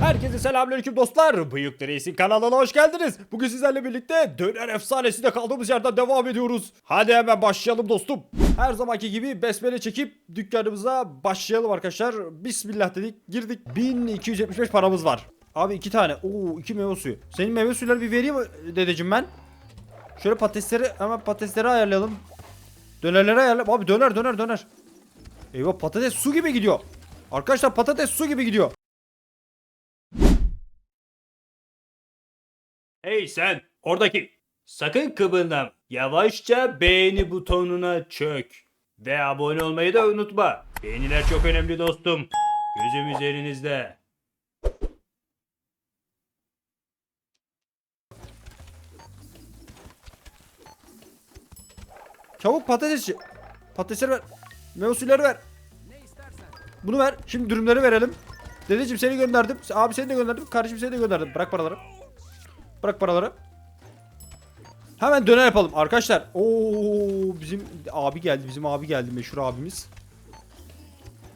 Herkese selamünaleyküm dostlar. Bıyık Reis'in kanalına hoş geldiniz. Bugün sizlerle birlikte döner efsanesinde kaldığımız yerden devam ediyoruz. Hadi hemen başlayalım dostum. Her zamanki gibi besmele çekip dükkanımıza başlayalım arkadaşlar. Bismillah dedik girdik. 1275 paramız var. Abi iki tane. Oo iki meyve suyu. Senin meyve suyuları bir vereyim dedeciğim ben. Şöyle patatesleri hemen patatesleri ayarlayalım. Dönerleri ayarlayalım. Abi döner döner döner. Eyvah patates su gibi gidiyor. Arkadaşlar patates su gibi gidiyor. Hey sen oradaki. Sakın kıpırdam. Yavaşça beğeni butonuna çök. Ve abone olmayı da unutma. Beğeniler çok önemli dostum. Gözüm üzerinizde. Çabuk patatesçi. Patatesleri ver. Meyve suyları ver. Bunu ver. Şimdi dürümleri verelim. Dedeciğim seni gönderdim. Abi seni de gönderdim. Kardeşim seni de gönderdim. Bırak paraları. Bırak paraları. Hemen döner yapalım arkadaşlar. Oo bizim abi geldi. Bizim abi geldi meşhur abimiz.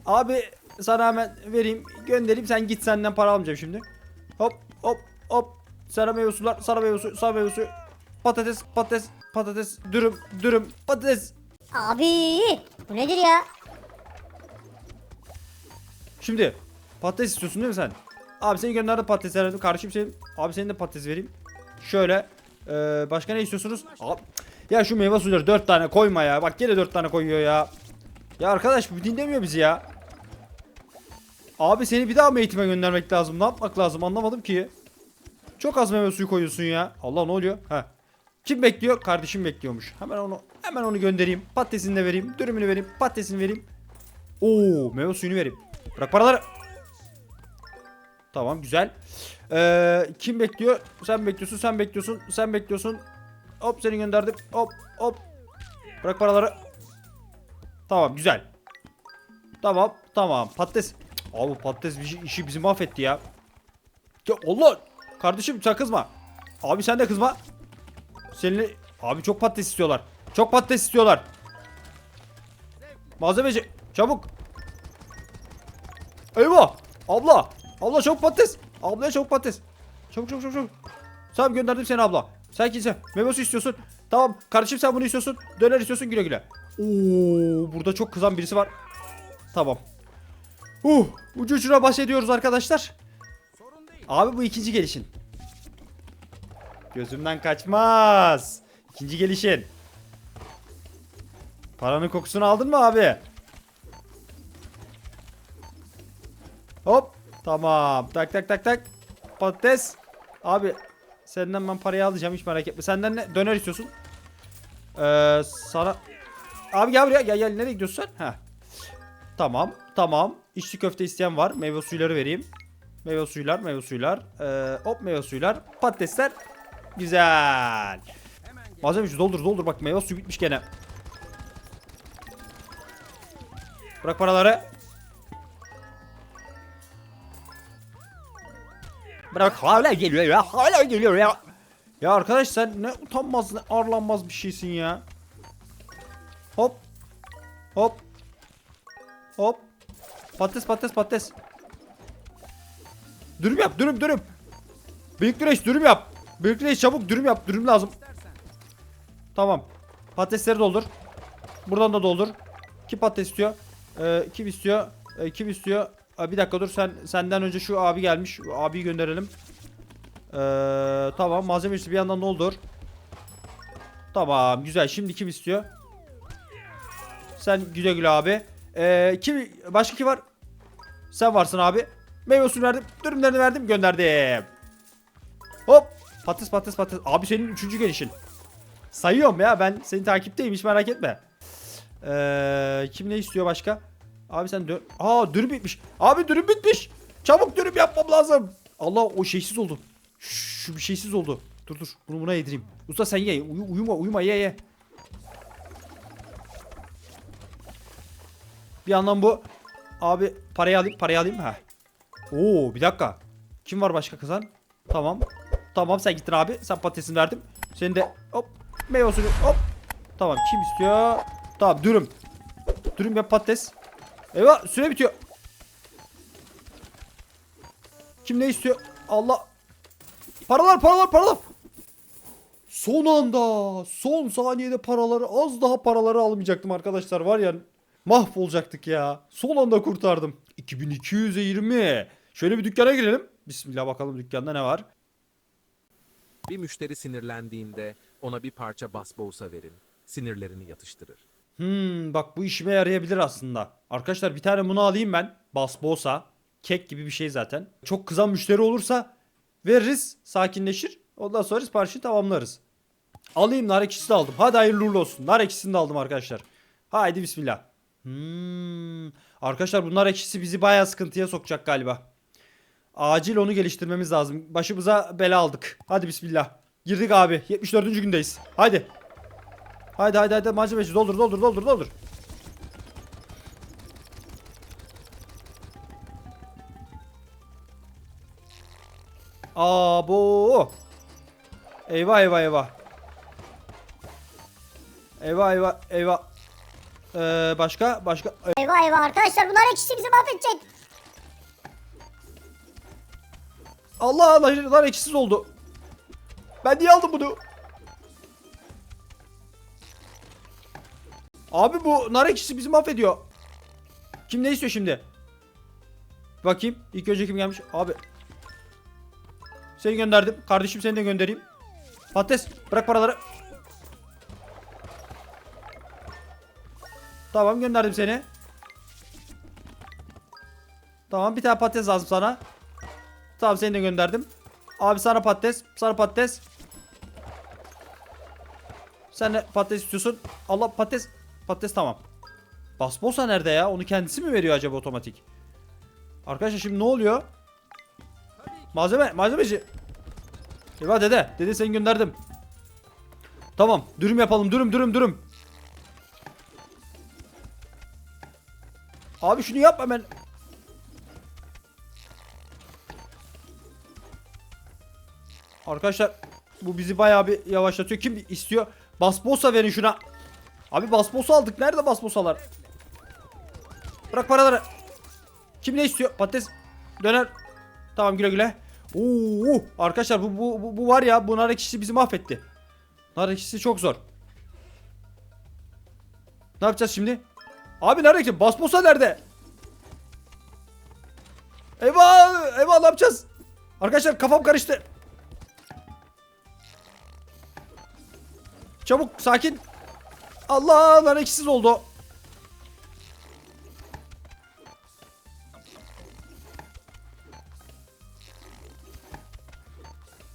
Abi sana hemen vereyim. Göndereyim sen git senden para almayacağım şimdi. Hop hop hop. Sana meyve sular. Sana meyve suyu. Sana meyve suyu. Patates patates patates dürüm dürüm patates. Abi bu nedir ya? Şimdi patates istiyorsun değil mi sen? Abi seni gönderdim patates verdim. Kardeşim senin abi senin de patates vereyim. Şöyle ee, başka ne istiyorsunuz? Abi, ya şu meyve suları 4 tane koyma ya. Bak gene 4 tane koyuyor ya. Ya arkadaş bu dinlemiyor bizi ya. Abi seni bir daha mı eğitime göndermek lazım? Ne yapmak lazım? Anlamadım ki. Çok az meyve suyu koyuyorsun ya. Allah ne oluyor? Ha. Kim bekliyor? Kardeşim bekliyormuş. Hemen onu hemen onu göndereyim. Patatesini de vereyim. Dürümünü vereyim. Patatesini vereyim. Oo, meyve suyunu vereyim. Bırak paraları. Tamam güzel. Ee, kim bekliyor? Sen bekliyorsun, sen bekliyorsun, sen bekliyorsun. Hop seni gönderdim. Hop hop. Bırak paraları. Tamam güzel. Tamam tamam patates. Abi patates işi bizi mahvetti ya. Ya Allah. Kardeşim sen kızma. Abi sen de kızma. Seninle abi çok patates istiyorlar. Çok patates istiyorlar. Malzemeci çabuk. Eyvah! Abla! Abla çok patates! Ablaya çok patates! Çabuk çabuk çabuk çabuk! Tamam gönderdim seni abla. Sen kimsin? Suyu istiyorsun. Tamam kardeşim sen bunu istiyorsun. Döner istiyorsun güle güle. Oo, burada çok kızan birisi var. Tamam. Uh, ucu ucuna baş ediyoruz arkadaşlar. Abi bu ikinci gelişin. Gözümden kaçmaz. İkinci gelişin. Paranın kokusunu aldın mı abi? Hop. Tamam. Tak tak tak tak. Patates. Abi senden ben parayı alacağım hiç merak etme. Senden ne? Döner istiyorsun. Ee, sana... Abi gel buraya. Gel gel. Nereye gidiyorsun sen? Heh. Tamam. Tamam. İçli köfte isteyen var. Meyve suyları vereyim. Meyve suylar, meyve suylar. Ee, hop meyve suylar. Patatesler. Güzel. Malzeme şu doldur doldur. Bak meyve suyu bitmiş gene. Bırak paraları. Bırak hala geliyor ya. Hala geliyor ya. Ya arkadaş sen ne utanmaz ne arlanmaz bir şeysin ya. Hop. Hop. Hop. Patates patates patates. Dürüm yap dürüm dürüm. Büyük güreş dürüm yap. Büyük güreş çabuk dürüm yap. Dürüm lazım. Tamam. Patatesleri doldur. Buradan da doldur. Kim patates istiyor? Ee, kim istiyor? Ee, kim istiyor? Bir dakika dur sen senden önce şu abi gelmiş. Abiyi gönderelim. Ee, tamam malzeme bir yandan doldur. Tamam güzel. Şimdi kim istiyor? Sen güle güle abi. Ee, kim başka kim var? Sen varsın abi. Meyve suyu verdim. Dürümlerini verdim. Gönderdim. Hop. Patates patates patates. Abi senin üçüncü gelişin. Sayıyorum ya ben seni takipteyim hiç merak etme. Ee, kim ne istiyor başka? Abi sen dön... Aa dürüm bitmiş. Abi dürüm bitmiş. Çabuk dürüm yapmam lazım. Allah o şeysiz oldu. Şu bir şeysiz oldu. Dur dur bunu buna yedireyim. Usta sen ye. Uyu, uyuma uyuma ye ye. Bir yandan bu. Abi parayı alayım parayı alayım. Ha. Oo bir dakika. Kim var başka kızan? Tamam. Tamam sen gittin abi. Sen patatesini verdim. Senin de hop meyve suyu hop. Tamam kim istiyor? Tamam dürüm. Dürüm ve patates. Eyvah süre bitiyor. Kim ne istiyor? Allah. Paralar paralar paralar. Son anda son saniyede paraları az daha paraları almayacaktım arkadaşlar var ya mahvolacaktık ya. Son anda kurtardım. 2220. Şöyle bir dükkana girelim. Bismillah bakalım dükkanda ne var. Bir müşteri sinirlendiğinde ona bir parça basbousa verin. Sinirlerini yatıştırır. Hmm bak bu işime yarayabilir aslında. Arkadaşlar bir tane bunu alayım ben. Basbosa. Kek gibi bir şey zaten. Çok kızan müşteri olursa veririz. Sakinleşir. Ondan sonra siparişi tamamlarız. Alayım nar ekşisi de aldım. Hadi hayırlı uğurlu olsun. Nar ekşisini de aldım arkadaşlar. Haydi bismillah. Hmm. Arkadaşlar bunlar ekşisi bizi bayağı sıkıntıya sokacak galiba. Acil onu geliştirmemiz lazım. Başımıza bela aldık. Hadi bismillah. Girdik abi. 74. gündeyiz. Haydi. Haydi haydi haydi malzemeci doldur doldur doldur doldur. Abo. Eyvah eyvah eyvah. Eyvah eyvah eyvah. Ee, başka başka Eyvah eyvah arkadaşlar bunlar ekşisi bizi mahvedecek. Allah Allah lan eksiz oldu. Ben niye aldım bunu? Abi bu nar ekşisi bizi mahvediyor. Kim ne istiyor şimdi? Bakayım. İlk önce kim gelmiş? Abi. Seni gönderdim. Kardeşim seni de göndereyim. Patates bırak paraları. Tamam gönderdim seni. Tamam bir tane patates lazım sana. Tamam seni de gönderdim. Abi sana patates, sana patates. Sen de patates istiyorsun. Allah patates. Patates tamam. Basbosa nerede ya? Onu kendisi mi veriyor acaba otomatik? Arkadaşlar şimdi ne oluyor? Malzeme, malzemeci. Eyvah dede. Dede seni gönderdim. Tamam. Dürüm yapalım. Dürüm, dürüm, dürüm. Abi şunu yap hemen. Arkadaşlar bu bizi bayağı bir yavaşlatıyor. Kim istiyor? Basbosa verin şuna. Abi basbosa aldık. Nerede basbosalar? Bırak paraları. Kim ne istiyor? Patates döner. Tamam güle güle. Oo, arkadaşlar bu, bu, bu, bu var ya bu nar ekşisi bizi mahvetti. Nar ekşisi çok zor. Ne yapacağız şimdi? Abi nerede ki? Basbosa nerede? Eyvah! Eyvah ne yapacağız? Arkadaşlar kafam karıştı. Çabuk sakin. Allah lan oldu.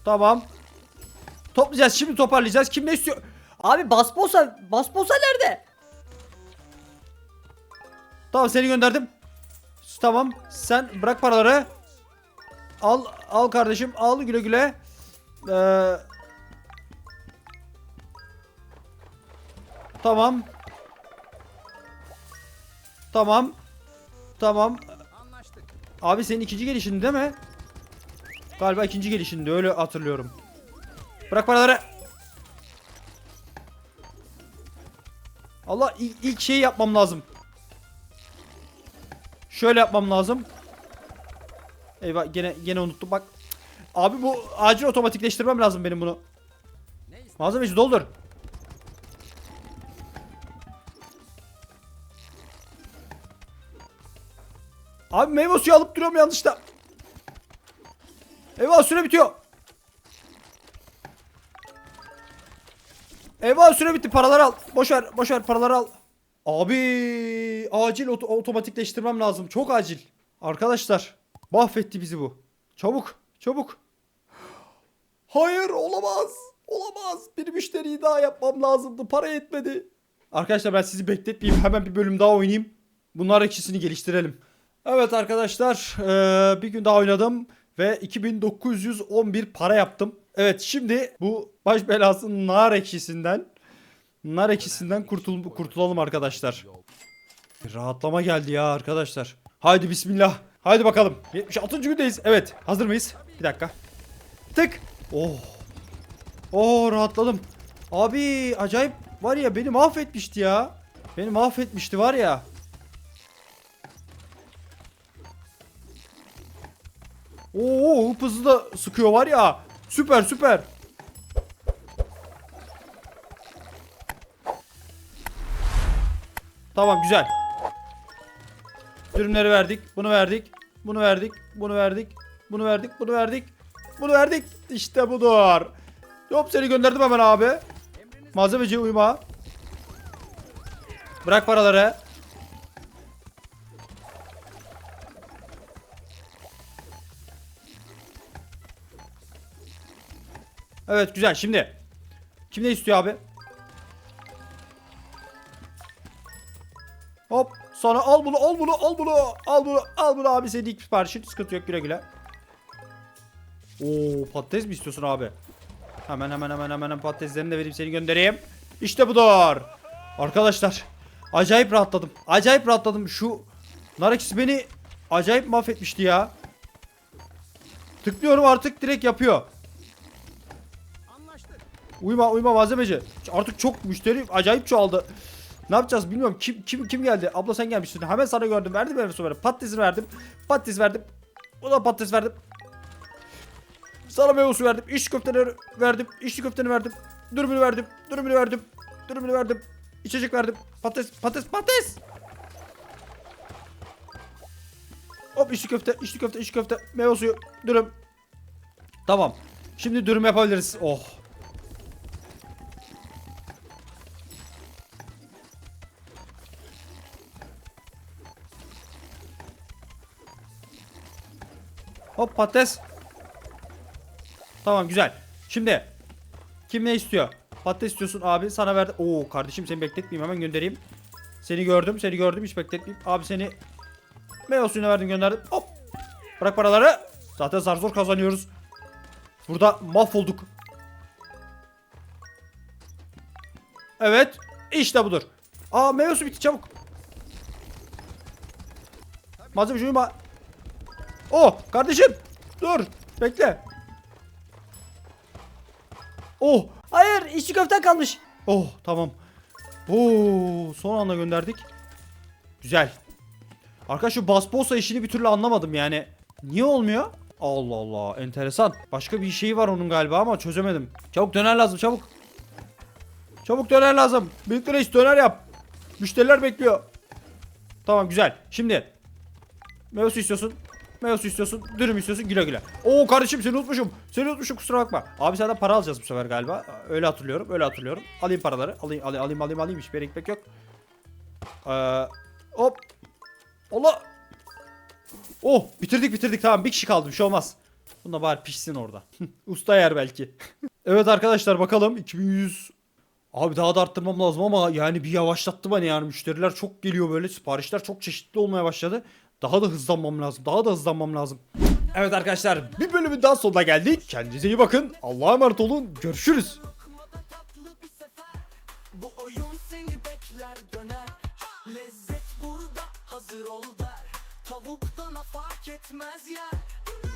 Tamam. Toplayacağız şimdi toparlayacağız. Kim ne istiyor? Abi basbosa basbosa nerede? Tamam seni gönderdim. Tamam sen bırak paraları. Al al kardeşim al güle güle. Ee, Tamam. Tamam. Tamam. Abi senin ikinci gelişin değil mi? Galiba ikinci gelişinde öyle hatırlıyorum. Bırak paraları. Allah ilk, ilk şeyi yapmam lazım. Şöyle yapmam lazım. Eyvah gene gene unuttum bak. Abi bu acil otomatikleştirmem lazım benim bunu. Malzemeci doldur. Abi meyve suyu alıp duruyorum yanlışta. Eyvah süre bitiyor. Eyvah süre bitti paraları al. Boş ver boş ver paraları al. Abi acil oto- otomatikleştirmem lazım. Çok acil. Arkadaşlar mahvetti bizi bu. Çabuk çabuk. Hayır olamaz. Olamaz. Bir müşteriyi daha yapmam lazımdı. Para yetmedi. Arkadaşlar ben sizi bekletmeyeyim. Hemen bir bölüm daha oynayayım. Bunlar ikisini geliştirelim. Evet arkadaşlar eee, bir gün daha oynadım ve 2911 para yaptım. Evet şimdi bu baş belası nar ekşisinden nar ekşisinden kurtul kurtulalım arkadaşlar. Rahatlama geldi ya arkadaşlar. Haydi bismillah. Haydi bakalım. 76. gündeyiz. Evet hazır mıyız? Bir dakika. Tık. Oh. Oh rahatladım. Abi acayip var ya beni mahvetmişti ya. Beni mahvetmişti var ya. Hızlı da sıkıyor var ya. Süper süper. Tamam güzel. Dürümleri verdik. Bunu verdik. Bunu verdik. Bunu verdik. Bunu verdik. Bunu verdik. Bunu verdik. İşte budur. Hop seni gönderdim hemen abi. Malzemeci uyuma. Bırak paraları. Evet güzel şimdi. Kim ne istiyor abi? Hop sana al bunu al bunu al bunu al bunu al bunu abi senin ilk siparişin sıkıntı yok güle güle. Oo patates mi istiyorsun abi? Hemen hemen hemen hemen patateslerini de vereyim seni göndereyim. İşte budur. Arkadaşlar acayip rahatladım. Acayip rahatladım. Şu nar ekşisi beni acayip mahvetmişti ya. Tıklıyorum artık direkt yapıyor. Uyuma uyuma malzemeci. Artık çok müşteri acayip çoğaldı. Ne yapacağız bilmiyorum. Kim kim kim geldi? Abla sen gelmiştin. Hemen sana gördüm. Verdim ben sonra. Patates verdim. Patates verdim. Da patates verdim. Sana meyve verdim. İç köfteni verdim. İçli köfteni verdim. Dürümünü verdim. Dürümünü verdim. Dürümünü verdim. İçecek verdim. Patates patates patates. Hop içli köfte, içli köfte, içli köfte, meyve suyu, dürüm. Tamam. Şimdi dürüm yapabiliriz. Oh. Hop patates. Tamam güzel. Şimdi kim ne istiyor? Patates istiyorsun abi sana verdim. Oo kardeşim seni bekletmeyeyim hemen göndereyim. Seni gördüm seni gördüm hiç bekletmeyeyim. Abi seni meyve suyuna verdim gönderdim. Hop. Bırak paraları. Zaten zar zor kazanıyoruz. Burada mahvolduk. Evet. işte budur. Aa meyve suyu bitti çabuk. Malzeme uyuma. Oh kardeşim. Dur. Bekle. Oh. Hayır içli köften kalmış. Oh tamam. Oo son anda gönderdik. Güzel. Arkadaş şu basbosa işini bir türlü anlamadım yani. Niye olmuyor? Allah Allah enteresan. Başka bir şey var onun galiba ama çözemedim. Çabuk döner lazım çabuk. Çabuk döner lazım. Büyük reis döner yap. Müşteriler bekliyor. Tamam güzel. Şimdi meyve suyu istiyorsun. Suyu istiyorsun. Dürüm istiyorsun. Güle güle. Oo kardeşim seni unutmuşum. Seni unutmuşum kusura bakma. Abi senden para alacağız bu sefer galiba. Öyle hatırlıyorum. Öyle hatırlıyorum. Alayım paraları. Alayım alayım alayım alayım. alayım. Hiçbir gitmek yok. Ee, hop. Allah. Oh bitirdik bitirdik tamam bir kişi kaldı bir şey olmaz. Bunda bari pişsin orada. Usta yer belki. evet arkadaşlar bakalım 2100 Abi daha da arttırmam lazım ama yani bir yavaşlattı beni yani müşteriler çok geliyor böyle siparişler çok çeşitli olmaya başladı. Daha da hızlanmam lazım daha da hızlanmam lazım. Evet arkadaşlar bir bölümün daha sonuna geldik. Kendinize iyi bakın. Allah'a emanet olun. Görüşürüz. Bu oyun seni bekler döner Lezzet burada hazır ol der Tavuktan fark etmez yer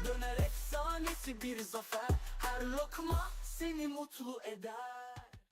Döner efsanesi bir zafer Her lokma seni mutlu eder